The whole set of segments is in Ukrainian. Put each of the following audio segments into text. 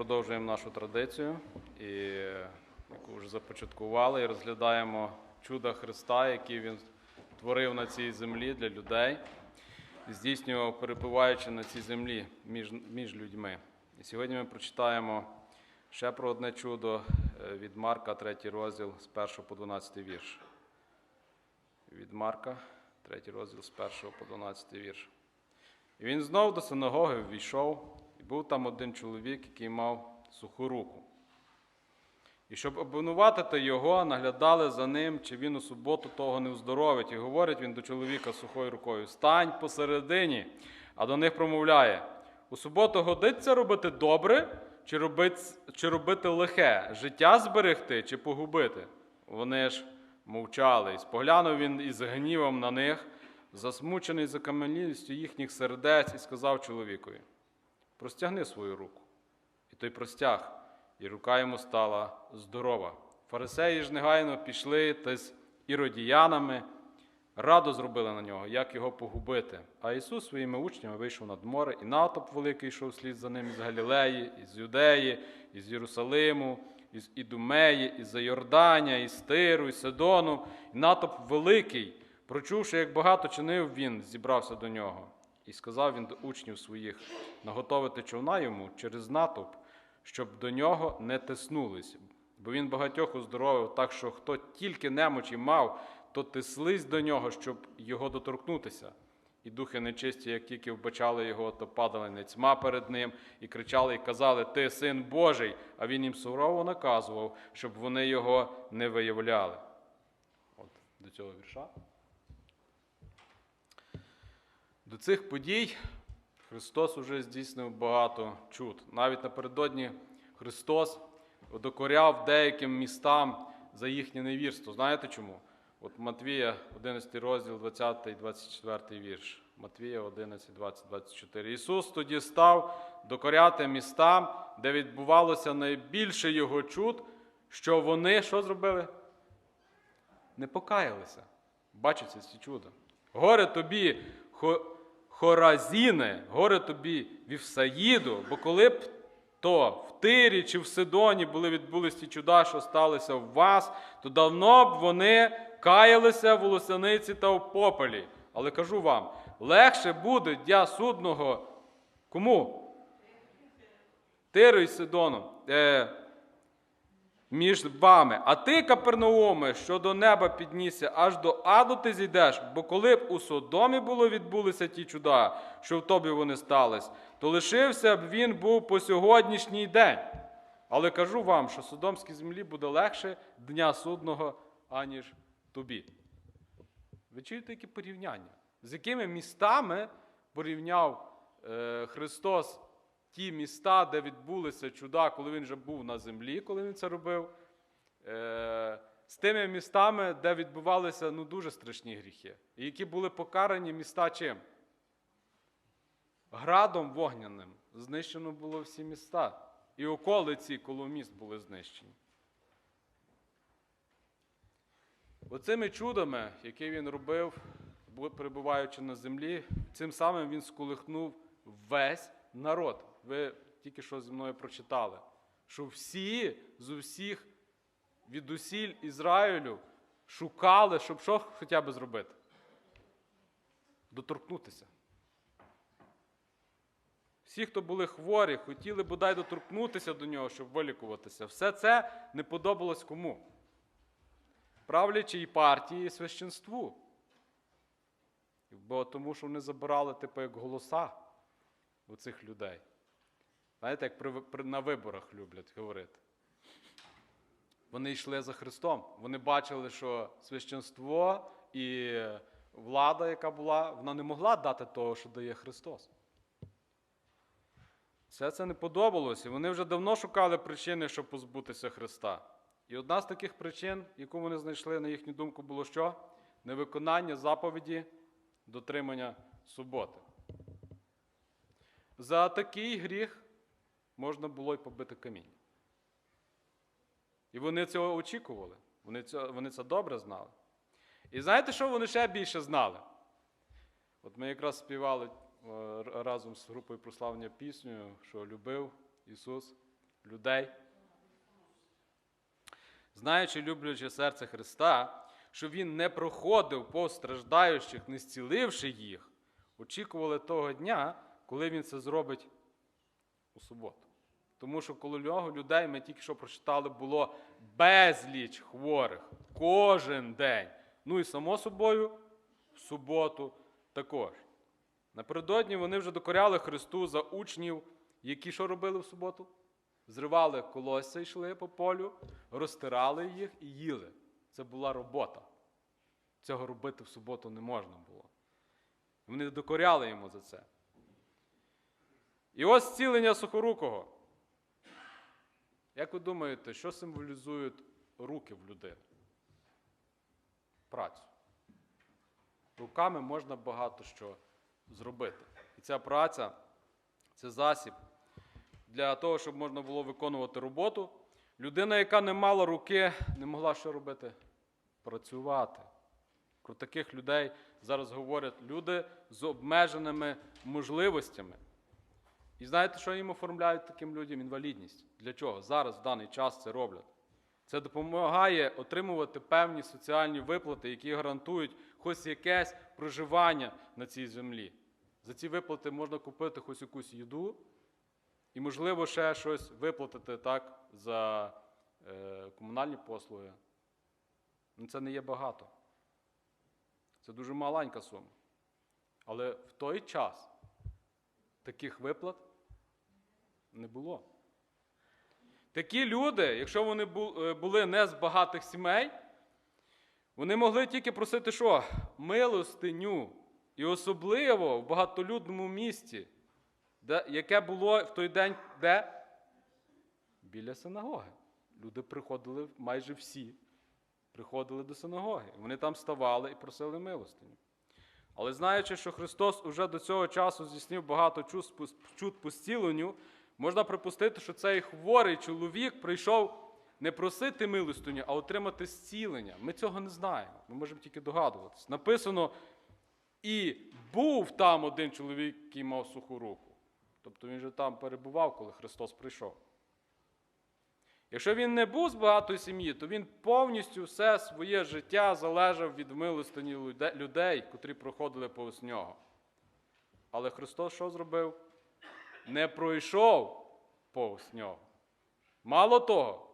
продовжуємо нашу традицію, і, яку вже започаткували, і розглядаємо чуда Христа, які Він творив на цій землі для людей, здійснював, перебуваючи на цій землі між, між людьми. І сьогодні ми прочитаємо ще про одне чудо е, від Марка, 3 розділ з 1 по 12 вірш. Від Марка, 3 розділ з 1 по 12 вірш. І він знов до синагоги ввійшов, був там один чоловік, який мав суху руку. І щоб обвинуватити його, наглядали за ним, чи він у суботу того не оздоровить. І говорить він до чоловіка сухою рукою: Стань посередині, а до них промовляє: у суботу годиться робити добре, чи робити, чи робити лихе, життя зберегти, чи погубити. Вони ж мовчали, і споглянув він із гнівом на них, засмучений закам'янілістю їхніх сердець, і сказав чоловікові: Простягни свою руку. І той простяг, і рука йому стала здорова. Фарисеї ж негайно пішли та з іродіянами, радо зробили на нього, як його погубити. А Ісус своїми учнями вийшов над море, і натовп великий йшов слід за ним із Галілеї, із Юдеї, із Єрусалиму, із Ідумеї, із Йордання, із Тиру, із Сидону. І натовп великий, прочувши, як багато чинив він, зібрався до нього. І сказав він до учнів своїх наготовити човна йому через натовп, щоб до нього не тиснулись. Бо він багатьох оздоровив, так що хто тільки немочі мав, то тислись до нього, щоб його доторкнутися. І духи нечисті, як тільки вбачали його, то падали нецьма перед ним і кричали, і казали: Ти син Божий, а він їм сурово наказував, щоб вони його не виявляли. От до цього вірша. До цих подій Христос уже здійснив багато чуд. Навіть напередодні Христос докоряв деяким містам за їхнє невірство. Знаєте чому? От Матвія, 11 розділ, 20 і 24 вірш. Матвія 11, 20, 24. Ісус тоді став докоряти містам, де відбувалося найбільше його чуд, що вони що зробили? Не покаялися. Бачите ці чуда. Горе тобі, Хоразіне, горе тобі Вівсаїду, бо коли б то в Тирі чи в Сидоні були відбулись ті чуда, що сталися в вас, то давно б вони каялися в волосяниці та в попелі. Але кажу вам, легше буде дня судного кому? Тиру і Сидону. Е, між вами. А ти, Капернауме, що до неба піднісся, аж до аду ти зійдеш, бо коли б у Содомі було відбулися ті чуда, що в тобі вони стались, то лишився б він був по сьогоднішній день. Але кажу вам, що Содомській землі буде легше дня судного, аніж тобі. Ви чуєте, які порівняння? З якими містами порівняв е, Христос ті міста, де відбулися чуда, коли він вже був на землі, коли він це робив, е, з тими містами, де відбувалися ну, дуже страшні гріхи, і які були покарані міста чим? Градом вогняним. Знищено було всі міста. І околиці коло міст були знищені. Оцими чудами, які він робив, перебуваючи на землі, цим самим він сколихнув весь народ. Ви тільки що зі мною прочитали, що всі з усіх відусіль Ізраїлю шукали, щоб що хоча б зробити? Доторкнутися. Всі, хто були хворі, хотіли бодай доторкнутися до нього, щоб вилікуватися. Все це не подобалось кому? правлячій партії і священству. Бо тому, що вони забирали, типу, як голоса у цих людей. Знаєте, як при, при, на виборах люблять говорити. Вони йшли за Христом. Вони бачили, що священство і влада, яка була, вона не могла дати того, що дає Христос. Все це не подобалось, і вони вже давно шукали причини, щоб позбутися Христа. І одна з таких причин, яку вони знайшли, на їхню думку, було що? Невиконання заповіді дотримання суботи. За такий гріх можна було й побити каміння. І вони цього очікували. Вони це, вони це добре знали. І знаєте, що вони ще більше знали? От ми якраз співали е, разом з групою прославлення пісню, що любив Ісус людей. Знаючи, люблячи серце Христа, що Він не проходив повз страждаючих, не зціливши їх, очікували того дня, коли Він це зробить у суботу. Тому що коло нього людей, ми тільки що прочитали, було безліч хворих кожен день. Ну і само собою, в суботу також. Напередодні вони вже докоряли Христу за учнів, які що робили в суботу? Зривали колосся, йшли по полю, розтирали їх і їли. Це була робота. Цього робити в суботу не можна було. Вони докоряли йому за це. І ось зцілення сухорукого. Як ви думаєте, що символізують руки в людини? Працю. Руками можна багато що зробити. І ця праця це засіб для того, щоб можна було виконувати роботу. Людина, яка не мала руки, не могла що робити? Працювати. Про таких людей зараз говорять люди з обмеженими можливостями. І знаєте, що їм оформляють таким людям? Інвалідність. Для чого? Зараз, в даний час це роблять. Це допомагає отримувати певні соціальні виплати, які гарантують хоч якесь проживання на цій землі. За ці виплати можна купити хоч якусь їду і, можливо, ще щось виплатити так за е, комунальні послуги. Ну, це не є багато. Це дуже маленька сума. Але в той час таких виплат не було. Такі люди, якщо вони е, були не з багатих сімей, вони могли тільки просити що? Милостиню. І особливо в багатолюдному місті, де, яке було в той день де? Біля синагоги. Люди приходили майже всі, приходили до синагоги. Вони там ставали і просили милостиню. Але знаючи, що Христос уже до цього часу здійснив багато чуд по- зціленню, можна припустити, що цей хворий чоловік прийшов не просити милостиню, а отримати зцілення. Ми цього не знаємо. Ми можемо тільки догадуватись. Написано, і був там один чоловік, який мав суху руку. Тобто він же там перебував, коли Христос прийшов. Якщо він не був з багатої сім'ї, то він повністю все своє життя залежав від милостині людей, котрі проходили повз нього. Але Христос що зробив? Не пройшов повз нього. Мало того,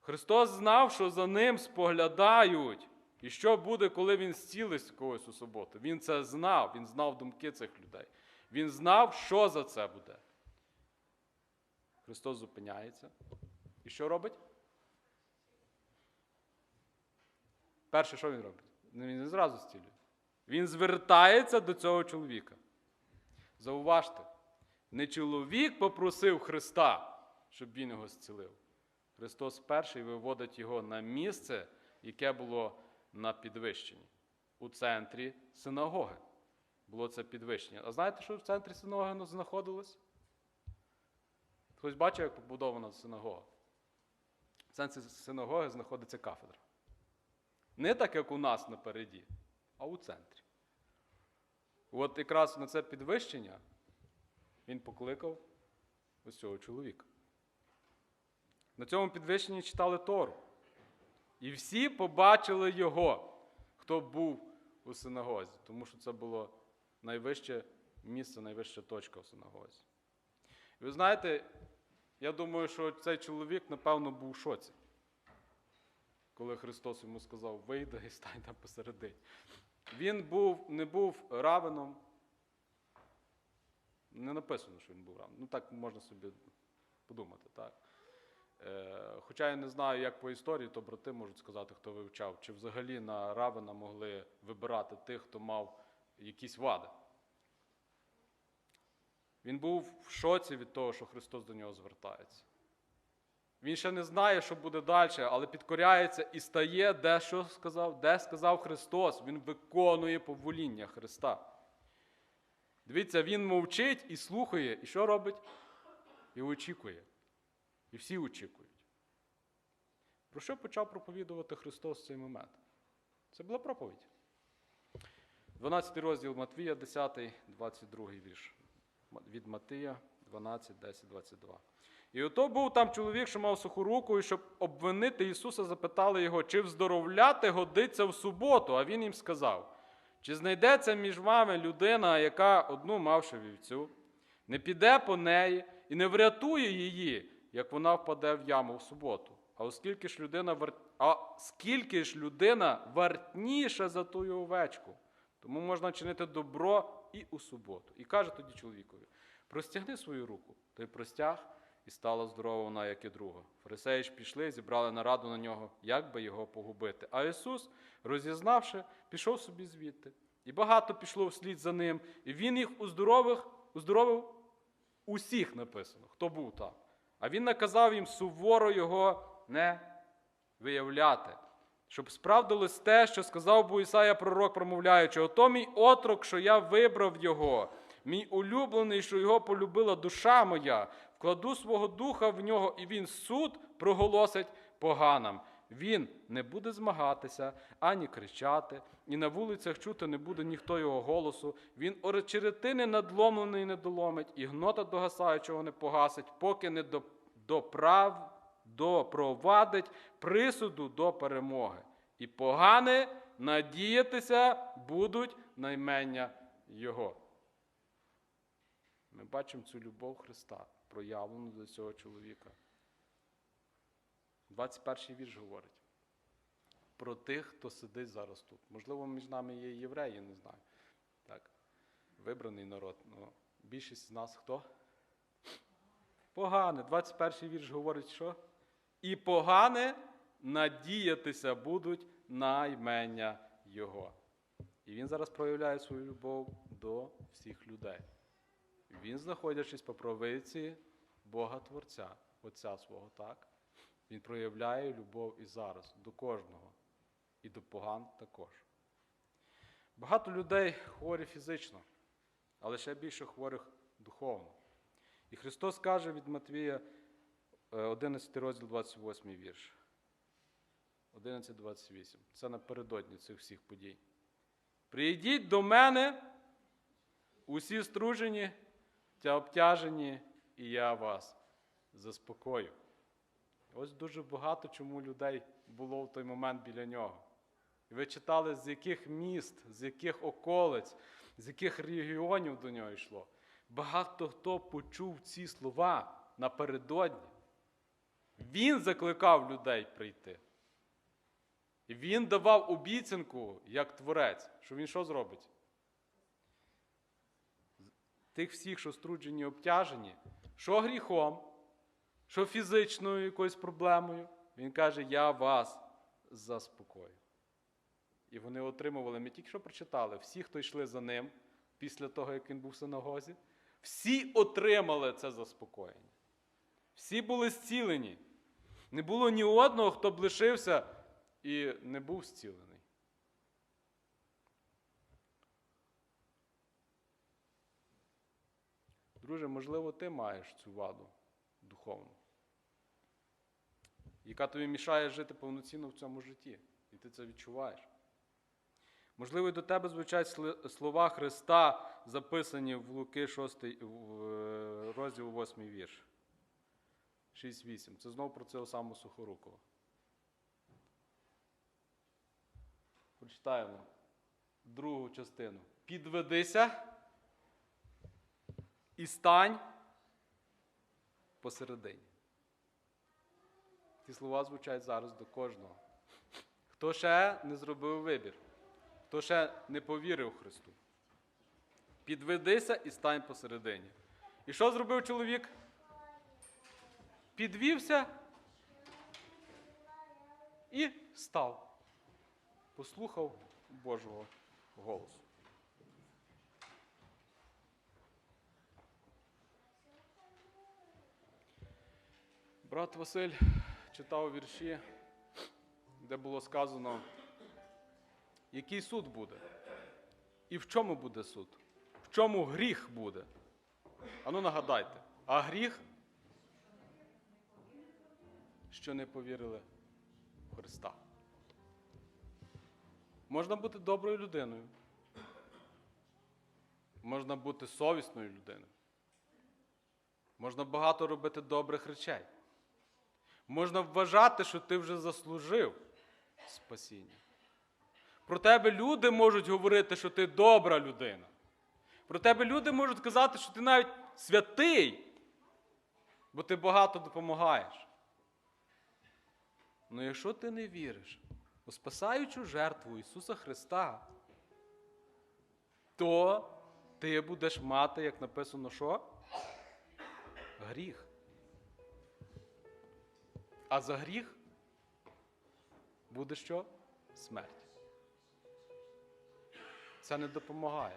Христос знав, що за ним споглядають. І що буде, коли він зцілить когось у суботу? Він це знав, він знав думки цих людей. Він знав, що за це буде. Христос зупиняється. І що робить? Перше, що він робить? Ну, Він не зразу зцілює. Він звертається до цього чоловіка. Зауважте, не чоловік попросив Христа, щоб він його зцілив. Христос перший виводить його на місце, яке було на підвищенні, у центрі синагоги. Було це підвищення. А знаєте, що в центрі синагоги знаходилось? Хтось бачив, як побудована синагога? В центрі синагоги знаходиться кафедра. Не так, як у нас напереді, а у центрі. От якраз на це підвищення він покликав ось цього чоловіка. На цьому підвищенні читали Тору. І всі побачили його, хто був у синагозі, тому що це було найвище місце, найвища точка в синагозі. І ви знаєте, я думаю, що цей чоловік, напевно, був у шоці, коли Христос йому сказав, вийди і стань там посередині. Він був, не був равеном. Не написано, що він був равеном. Ну так можна собі подумати, так. Е, Хоча я не знаю, як по історії, то брати можуть сказати, хто вивчав, чи взагалі на равена могли вибирати тих, хто мав якісь вади. Він був в шоці від того, що Христос до нього звертається. Він ще не знає, що буде далі, але підкоряється і стає, де що сказав, де сказав Христос. Він виконує повоління Христа. Дивіться, він мовчить і слухає, і що робить? І очікує. І всі очікують. Про що почав проповідувати Христос в цей момент? Це була проповідь. 12 розділ Матвія, 10, 22 вірш. Від Матия 12, 10, 22. І ото був там чоловік, що мав суху руку, і щоб обвинити Ісуса, запитали його, чи вздоровляти годиться в суботу. А він їм сказав: чи знайдеться між вами людина, яка одну мавши вівцю, не піде по неї і не врятує її, як вона впаде в яму в суботу. А оскільки ж людина вар... а скільки ж людина вартніша за тую овечку, тому можна чинити добро і у суботу. І каже тоді чоловікові: простягни свою руку, той простяг, і стала здорова вона, як і друга. Фарисеї ж пішли, зібрали нараду на нього, як би його погубити. А Ісус, розізнавши, пішов собі звідти. І багато пішло вслід за ним, і він їх уздоровив, уздоровив усіх написано, хто був там. А він наказав їм суворо його не виявляти, щоб справдилось те, що сказав був Ісая пророк, промовляючи, ото мій отрок, що я вибрав його, мій улюблений, що його полюбила душа моя, вкладу свого духа в нього, і він суд проголосить поганам. Він не буде змагатися, ані кричати, і на вулицях чути не буде ніхто його голосу. Він оречеретини надломлений не доломить, і гнота догасаючого не погасить, поки не доправ, допровадить присуду до перемоги. І погани надіятися будуть на імення Його. Ми бачимо цю любов Христа, проявлену до цього чоловіка. 21 вірш говорить про тих, хто сидить зараз тут. Можливо, між нами є євреї, не знаю. Так. Вибраний народ. Ну, більшість з нас хто? Погане. 21 вірш говорить, що? І погане надіятися будуть на ймення Його. І він зараз проявляє свою любов до всіх людей. Він, знаходячись по провинції Бога Творця, Отця свого, так? Він проявляє любов і зараз до кожного, і до поган також. Багато людей хворі фізично, але ще більше хворих духовно. І Христос каже від Матвія, е, 11 розділ, 28 вірш. 11.28. Це напередодні цих всіх подій. Прийдіть до мене, усі стружені та обтяжені, і я вас заспокою. Ось дуже багато чому людей було в той момент біля нього. І ви читали, з яких міст, з яких околиць, з яких регіонів до нього йшло. Багато хто почув ці слова напередодні. Він закликав людей прийти. І він давав обіцянку як творець, що він що зробить? Тих всіх, що струджені, обтяжені, що гріхом, що фізичною якоюсь проблемою, він каже: Я вас заспокою. І вони отримували, ми тільки що прочитали, всі, хто йшли за ним після того, як він був в синагозі, всі отримали це заспокоєння. Всі були зцілені. Не було ні одного, хто б лишився і не був зцілений. Друже, можливо, ти маєш цю ваду духовну, яка тобі мішає жити повноцінно в цьому житті, і ти це відчуваєш. Можливо, і до тебе звучать слова Христа, записані в Луки 6, в, е, розділ 8 вірш. 6-8. Це знову про цього самого Сухорукова. Прочитаємо другу частину. Підведися і стань посередині. Ці слова звучать зараз до кожного. Хто ще не зробив вибір, хто ще не повірив Христу. Підведися і стань посередині. І що зробив чоловік? Підвівся і став. Послухав Божого голосу. Брат Василь читав вірші, де було сказано, який суд буде, і в чому буде суд, в чому гріх буде. Ану нагадайте, а гріх, що не повірили в Христа. Можна бути доброю людиною. Можна бути совісною людиною. Можна багато робити добрих речей. Можна вважати, що ти вже заслужив спасіння. Про тебе люди можуть говорити, що ти добра людина. Про тебе люди можуть казати, що ти навіть святий, бо ти багато допомагаєш. Ну якщо ти не віриш у спасаючу жертву Ісуса Христа, то ти будеш мати, як написано, що? Гріх. А за гріх буде що? Смерть. Це не допомагає.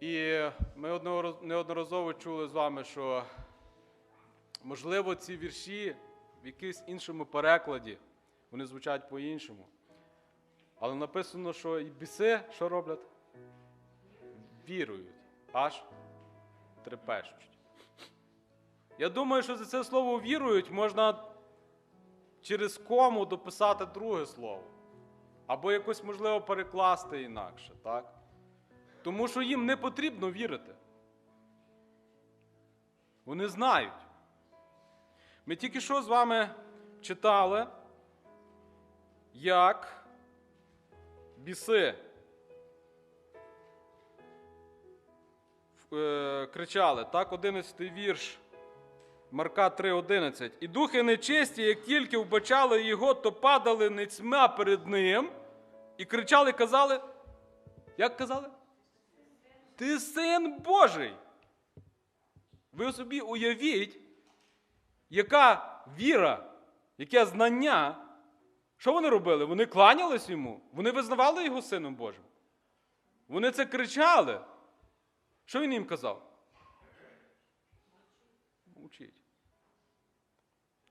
І ми неодноразово чули з вами, що можливо ці вірші в якомусь іншому перекладі, вони звучать по-іншому. Але написано, що і біси що роблять? Вірують, аж трепещуть. Я думаю, що за це слово вірують можна через кому дописати друге слово. Або якось можливо перекласти інакше, так? Тому що їм не потрібно вірити. Вони знають. Ми тільки що з вами читали, як біси е, кричали, так, 11 вірш Марка 3:11. І духи нечисті, як тільки вбачали його, то падали ницьма перед ним і кричали, казали. Як казали? Ти син Божий. Ви собі уявіть, яка віра, яке знання. Що вони робили? Вони кланялись йому, вони визнавали його сином Божим. Вони це кричали. Що він їм казав?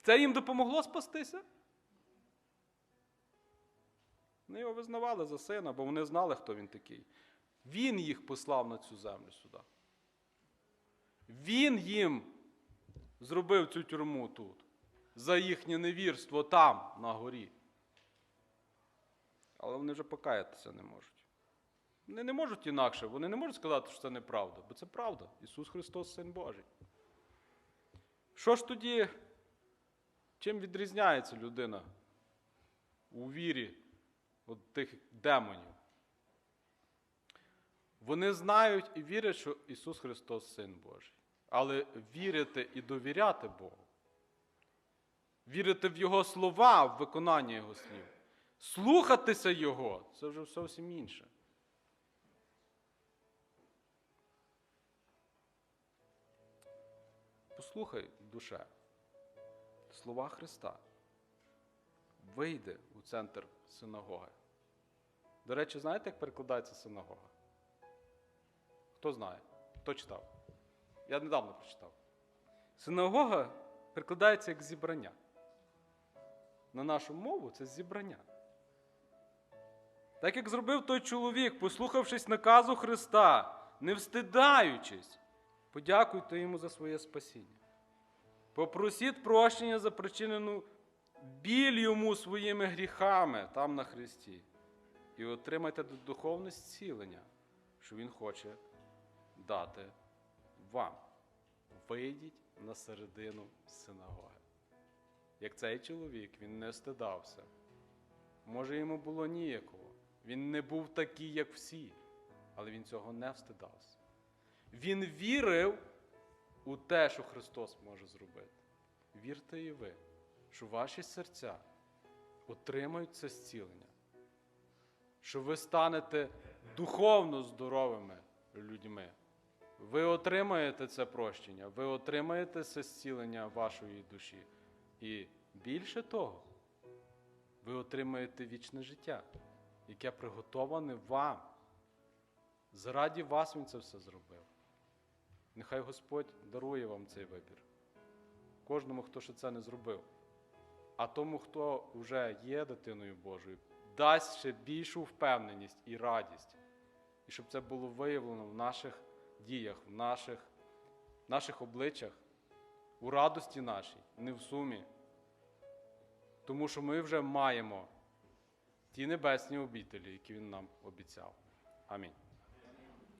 Це їм допомогло спастися? Вони його визнавали за сина, бо вони знали, хто він такий. Він їх послав на цю землю сюди. Він їм зробив цю тюрму тут, за їхнє невірство там, на горі. Але вони вже покаятися не можуть. Вони не можуть інакше, вони не можуть сказати, що це неправда, бо це правда. Ісус Христос Син Божий. Що ж тоді, чим відрізняється людина у вірі от тих демонів? Вони знають і вірять, що Ісус Христос Син Божий. Але вірити і довіряти Богу, вірити в Його слова, в виконання Його слів, слухатися Його це вже зовсім інше. Послухай, душе, слова Христа. Вийди у центр синагоги. До речі, знаєте, як перекладається синагога? Хто знає? Хто читав? Я недавно прочитав. Синагога перекладається як зібрання. На нашу мову це зібрання. Так як зробив той чоловік, послухавшись наказу Христа, не встидаючись, подякуйте йому за своє спасіння. Попросіть прощення за причинену біль йому своїми гріхами там на Христі. І отримайте духовне зцілення, що Він хоче дати вам. Вийдіть на середину синагоги. Як цей чоловік, він не стидався. Може, йому було ніякого. Він не був такий, як всі, але він цього не встидався. Він вірив у те, що Христос може зробити. Вірте і ви, що ваші серця отримають це зцілення, що ви станете духовно здоровими людьми. Ви отримаєте це прощення, ви отримаєте це зцілення вашої душі. І більше того, ви отримаєте вічне життя, яке приготоване вам. Зараді вас Він це все зробив. Нехай Господь дарує вам цей вибір. Кожному, хто ще це не зробив. А тому, хто вже є дитиною Божою, дасть ще більшу впевненість і радість. І щоб це було виявлено в наших діях, в наших, наших обличчях, у радості нашій, не в сумі. Тому що ми вже маємо ті небесні обітелі, які Він нам обіцяв. Амінь.